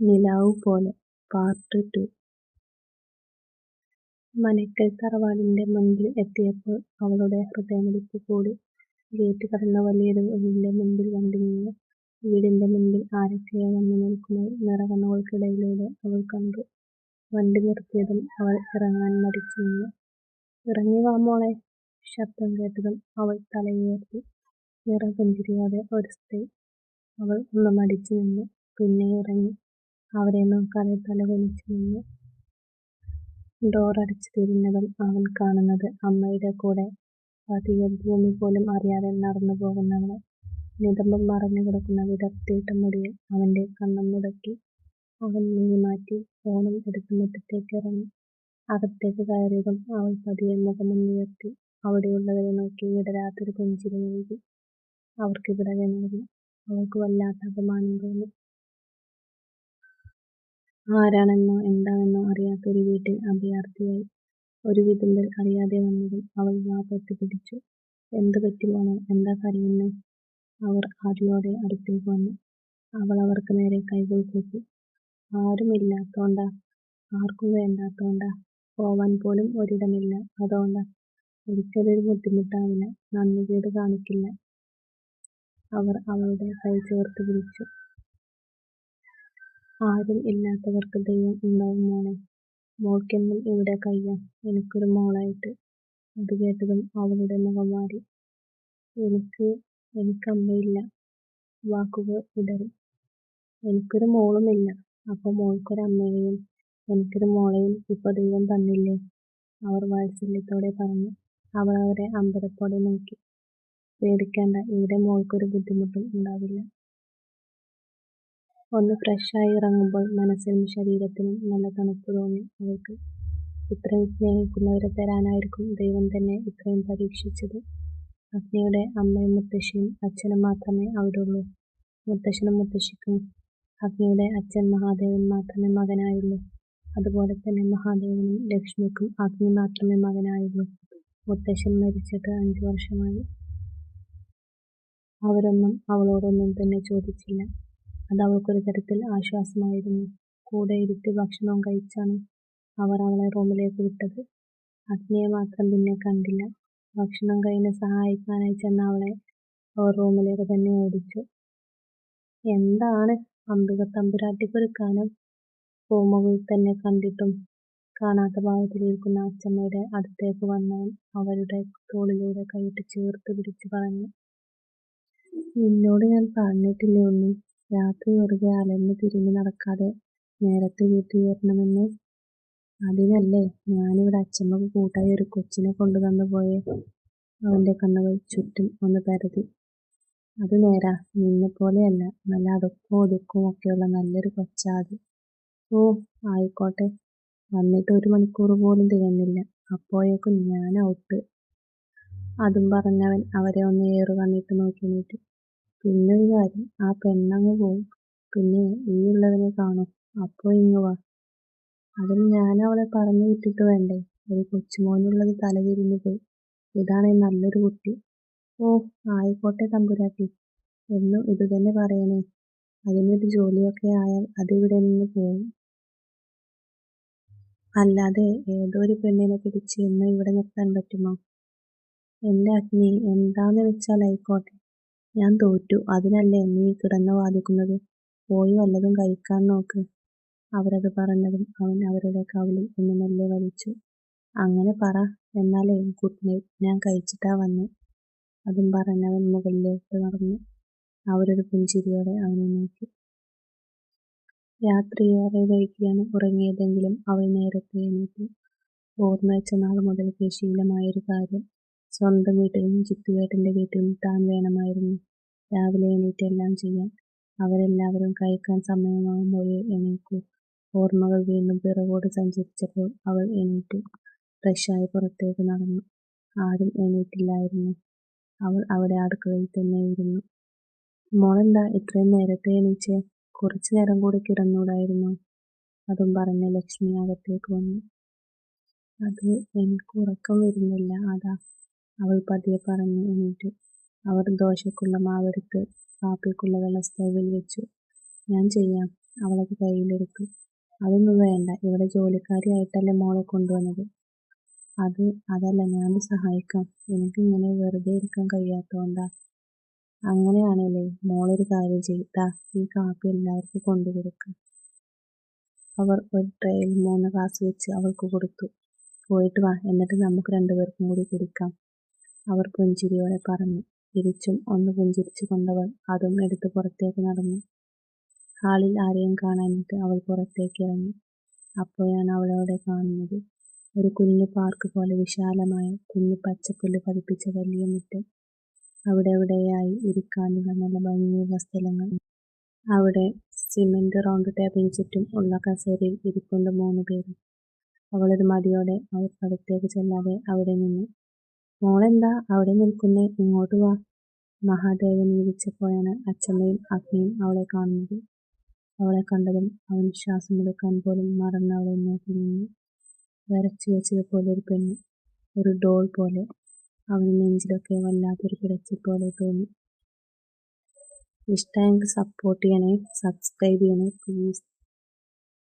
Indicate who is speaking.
Speaker 1: നിലാവ് പോലെ part two Manakkal തറവാടിന്റെ മുൻപിൽ എത്തിയപ്പോൾ അവളുടെ ഹൃദയമിടിപ്പ് കൂടി. ഗേറ്റ് കടന്ന് വലിയൊരു വീടിന്റെ മുൻപിൽ വണ്ടി നിന്നു. വീടിന്റെ മുൻപിൽ ആരൊക്കെയോ വന്നു നിൽക്കുന്നത് നിറകണ്ണുകൾക്കിടയിലൂടെ അവൾ കണ്ടു. വണ്ടി നിർത്തിയതും അവൾ ഇറങ്ങാൻ മടിച്ചു നിന്നു. "ഇറങ്ങി വാമോളെ " ശബ്ദം കേട്ടതും അവൾ തലയുയർത്തി. നിറപുഞ്ചിരിയോടെ ഒരു സ്ത്രീ. അവൾ ഒന്ന് മടിച്ചു നിന്നു. പിന്നെ ഇറങ്ങി. അവരെ നോക്കാതെ തലകുനിച്ചു നിന്നു. ഡോർ തിരിഞ്ഞവൻ അവൻ കാണുന്നത് അമ്മയുടെ കൂടെ പതിയെ ഭൂമി പോലും അറിയാതെ നടന്നു പോകുന്നവനെ നിതംബം മറഞ്ഞു കിടക്കുന്ന വിടർത്തിയിട്ട മുടിയിൽ അവന്റെ മുടക്കി അവൻ മിഴി മാറ്റി ഫോണും എടുത്ത് മുറ്റത്തേക്ക് ഇറങ്ങി. അകത്തേക്ക് കയറിയതും അവൾ പതിയെ മുഖമൊന്നുയർത്തി അവിടെയുള്ളവരെ നോക്കി വിടരാത്തൊരു പുഞ്ചിരി നൽകി. അവർക്ക് പിറകെ നടന്നു. അവൾക്ക് വല്ലാത്ത അപമാനം തോന്നി. ആരാണെന്നോ എന്താണെന്നോ അറിയാത്ത ഒരു വീട്ടിൽ അഭയാർത്ഥിയായി. ഒരു വിതുമ്പൽ അറിയാതെ വന്നതും അവൾ വാ പൊത്തിപ്പിടിച്ചു. "എന്ത് പറ്റി. എന്താ കരയുന്നേ? " അവർ ആദിയോടെ അടുത്തേക്ക് വന്നു. അവൾ അവർക്ക് നേരെ കൈകൾ കൂപ്പി. "ആരും ഇല്ലാത്തോണ്ടാ. ആർക്കും വേണ്ടാത്തോണ്ടാ. പോവാൻ പോലും ഒരിടമില്ല അതോണ്ടാ. ഒരിക്കലൊരു ബുദ്ധിമുട്ടാവില്ല. നന്ദികേട് കാണിക്കില്ല. " അവർ അവളുടെ കൈ ചേർത്ത് പിടിച്ചു. "ആരും ഇല്ലാത്തവർക്ക് ദൈവം ഉണ്ടാവും മോളെ. മോൾക്കെന്നും ഇവിടെ കഴിയാം എനിക്കൊരു മോളായിട്ട്. " അത് കേട്ടതും അവളുടെ മുഖം മാറി "എനിക്ക് എനിക്കമ്മയില്ല " വാക്കുകൾ ഇടറി. "എനിക്കൊരു മോളുമില്ല. അപ്പൊ മോൾക്കൊരു അമ്മയെയും എനിക്കൊരു മോളെയും ഇപ്പൊ ദൈവം തന്നില്ലേ? " അവർ വാത്സല്യത്തോടെ പറഞ്ഞു. അവൾ അവരെ അമ്പരപ്പോടെ നോക്കി. "പേടിക്കേണ്ട. ഇവിടെ മോൾക്കൊരു ബുദ്ധിമുട്ടും ഉണ്ടാവില്ല. " ഒന്ന് ഫ്രഷ് ആയി ഇറങ്ങുമ്പോൾ മനസ്സിനും ശരീരത്തിനും നല്ല തണുപ്പ് തോന്നി അവൾക്ക്. ഇത്രയും സ്നേഹിക്കുന്നവരെ തരാനായിരിക്കും ദൈവം തന്നെ ഇത്രയും പരീക്ഷിച്ചത്. അഗ്നിയുടെ അമ്മയും മുത്തശ്ശിയും അച്ഛനും മാത്രമേ അവരുള്ളൂ മുത്തശ്ശനും മുത്തശ്ശിക്കും അഗ്നിയുടെ അച്ഛൻ മഹാദേവൻ മാത്രമേ മകനായുള്ളൂ. അതുപോലെ തന്നെ മഹാദേവനും ലക്ഷ്മിക്കും അഗ്നി മാത്രമേ മകനായുള്ളൂ. മുത്തശ്ശൻ മരിച്ചിട്ട് അഞ്ചു വർഷമായി. അവരൊന്നും അവളോടൊന്നും തന്നെ ചോദിച്ചില്ല. അത് അവൾക്കൊരു തരത്തിൽ ആശ്വാസമായിരുന്നു. കൂടെ ഇരുത്തി ഭക്ഷണവും കഴിച്ചാണ് അവർ അവളെ റൂമിലേക്ക് വിട്ടത്. അഗ്നിയെ മാത്രം പിന്നെ കണ്ടില്ല. ഭക്ഷണം കഴിഞ്ഞ് സഹായിക്കാനായി ചെന്ന അവളെ അവർ റൂമിലേക്ക് തന്നെ ഓടിച്ചു. "എന്താണ് അംബികത്തമ്പുരാട്ടിക്കൊരു കനം? " പൂമുഖിൽ തന്നെ കണ്ടിട്ടും കാണാത്ത ഭാവത്തിലിരിക്കുന്ന അച്ഛമ്മയുടെ അടുത്തേക്ക് വന്നവൻ അവരുടെ തോളിലൂടെ കൈയിട്ട് ചേർത്ത് പിടിച്ചു പറഞ്ഞു. "നിന്നോട് ഞാൻ പറഞ്ഞിട്ടില്ലേ ഉണ്ണീ. രാത്രി വെറുതെ അലഞ്ഞു തിരിഞ്ഞു നടക്കാതെ നേരത്തെ വീട്ടിൽ വരണമെന്ന്. അതിനല്ലേ ഞാനിവിടെ അച്ഛമ്മക്ക് കൂട്ടായി ഒരു കൊച്ചിനെ കൊണ്ട് തന്നു അവന്റെ " കണ്ണുകൾ ചുറ്റും ഒന്ന് പരതി. "അത് നേരാ. നിന്നെപ്പോലെയല്ല. നല്ല അടുക്കും ഒതുക്കും ഒക്കെയുള്ള നല്ലൊരു കൊച്ചാ അത്. " "ഓ ആയിക്കോട്ടെ. വന്നിട്ട് ഒരു മണിക്കൂർ പോലും തികഞ്ഞില്ല. അപ്പോഴേക്കും ഞാൻ ഔട്ട്. " അതും പറഞ്ഞവൻ അവരെ ഒന്ന് ഏറുകണ്ണിട്ട് നോക്കി എണീറ്റു. "പിന്നൊരു കാര്യം. ആ പെണ്ണങ്ങ് പോവും. പിന്നെ ഈയുള്ളവനെ കാണും അപ്പൊ ഇങ്ങ് വാ. അതിന് ഞാൻ അവളെ പറഞ്ഞു വിട്ടിട്ട് വേണ്ടേ. ഒരു കൊച്ചുമോനുള്ളത് തലതിരിഞ്ഞു പോയി. ഇതാണേ നല്ലൊരു കുട്ടി. " "ഓ ആയിക്കോട്ടെ തമ്പുരാട്ടി. എന്നും ഇതുതന്നെ പറയണേ. അതിനൊരു ജോലിയൊക്കെ ആയാൽ അതിവിടെ നിന്ന് പോവും. അല്ലാതെ ഏതോ ഒരു പെണ്ണിനെ പിടിച്ച് ഇന്ന് ഇവിടെ നിർത്താൻ പറ്റുമോ? " "എന്റെ അഗ്നി എന്താന്ന് വെച്ചാലായിക്കോട്ടെ. ഞാൻ തോറ്റു അതിനല്ലേ നീ കിടന്ന് വാദിക്കുന്നത്. പോയി വല്ലതും കഴിക്കാൻ നോക്ക്. " അവരത് പറഞ്ഞതും അവൻ അവരുടെ കവിളിൽ ഒന്ന് മെല്ലെ വലിച്ചു. "അങ്ങനെ പറ. എന്നാലേ ഗുഡ് നൈറ്റ്. ഞാൻ കഴിച്ചിട്ടാ വന്നേ. " അതും പറഞ്ഞവൻ മുകളിലേക്ക് നടന്നു. അവരൊരു പുഞ്ചിരിയോടെ അവനെ നോക്കി. രാത്രി ഏറെ വൈകിയാണ് ഉറങ്ങിയതെങ്കിലും അവൾ നേരത്തെ എണീറ്റു. ഓർമ്മ വെച്ച നാൾ മുതൽക്കേ ശീലമായൊരു കാര്യം. സ്വന്തം വീട്ടിലും ജിത്തുവേട്ടന്റെ വീട്ടിലും താൻ വേണമായിരുന്നു രാവിലെ എണീറ്റ് എല്ലാം ചെയ്യാൻ. അവരെല്ലാവരും കഴിക്കാൻ സമയമാകുമ്പോഴേ എണീക്കൂ. ഓർമ്മകൾ വീണ്ടും പിറകോട് സഞ്ചരിച്ചപ്പോൾ അവൾ എണീറ്റു. ഫ്രഷായി പുറത്തേക്ക് നടന്നു. ആരും എണീറ്റില്ലായിരുന്നു. അവൾ അവിടെ അടുക്കളയിൽ തന്നെ ഇരുന്നു. "മോളെന്താ ഇത്രയും നേരത്തെ എണീച്ച് കുറച്ചു നേരം കൂടി കിടന്നൂടായിരുന്നു " അതും പറഞ്ഞ് ലക്ഷ്മി അകത്തേക്ക് വന്നു. "അത് എനിക്ക് ഉറക്കം വരുന്നില്ല അതാ. " അവൾ പതിയെ പറഞ്ഞു എന്നിട്ട് അവർ ദോശയ്ക്കുള്ള മാവെടുത്ത് കാപ്പിക്കുള്ള വെള്ളം സ്റ്റൗവിൽ വെച്ചു. "ഞാൻ ചെയ്യാം. അവളത് കയ്യിലെടുത്തു. അതൊന്നും വേണ്ട. ഇവിടെ ജോലിക്കാരിയായിട്ടല്ലേ മോളെ കൊണ്ടുവന്നത്. അത് അതല്ല ഞാൻ സഹായിക്കാം. എനിക്കിങ്ങനെ വെറുതെ ഇരിക്കാൻ കഴിയാത്തതുകൊണ്ടാ അങ്ങനെയാണല്ലേ മോളൊരു കാര്യം ചെയ്താ ഈ കാപ്പി എല്ലാവർക്കും കൊണ്ടു കൊണ്ടുകൊടുക്ക്. അവർ ഒരു ട്രേയിൽ മൂന്ന് ഗ്ലാസ് വെച്ച് അവൾക്ക് കൊടുത്തു. പോയിട്ട് വാ. എന്നിട്ട് നമുക്ക് രണ്ടുപേർക്കും കൂടി കുടിക്കാം. അവർ പുഞ്ചിരിയോടെ പറഞ്ഞു. തിരിച്ചും ഒന്ന് പുഞ്ചിരിച്ചു കൊണ്ടവൾ അതും എടുത്ത് പുറത്തേക്ക് നടന്നു. ഹാളിൽ ആരെയും കാണാനിട്ട് അവൾ പുറത്തേക്ക് ഇറങ്ങി അപ്പോഴാണ് അവളവിടെ കാണുന്നത്. ഒരു കുഞ്ഞു പാർക്ക് പോലെ വിശാലമായ കുഞ്ഞു പച്ചപ്പുല്ല് പതിപ്പിച്ച വലിയ മുറ്റം. അവിടെ എവിടെയായി ഇരിക്കാനുള്ള നല്ല ഭംഗിയുള്ള സ്ഥലങ്ങൾ. അവിടെ സിമെന്റ് റൗണ്ട് ടേബിളിന് ചുറ്റും ഉള്ള കസേരയിൽ ഇരിക്കുന്ന മൂന്ന് പേരും അവളൊരു മടിയോടെ അവർക്കടുത്തേക്ക് ചെല്ലാതെ അവിടെ നിന്നു. മോളെന്താ അവിടെ നിൽക്കുന്നേ ഇങ്ങോട്ട് വാ. മഹാദേവൻ വിളിച്ചപ്പോഴാണ് അച്ഛമ്മയും അഗ്നിയും അവളെ കാണുന്നത്. അവളെ കണ്ടതും അവൻ ശ്വാസമെടുക്കാൻ പോലും മറന്ന് അവളെ നോക്കി നിന്നു. വരച്ചു വെച്ചതുപോലൊരു പെണ്ണ്. ഒരു ഡോൾ പോലെ. അവന് നെഞ്ചിലൊക്കെ വല്ലാത്തൊരു കിടച്ച പോലെ തോന്നി. ഇഷ്ടമെങ്കിൽ സപ്പോർട്ട് ചെയ്യണേ. സബ്സ്ക്രൈബ് ചെയ്യണേ പ്ലീസ്.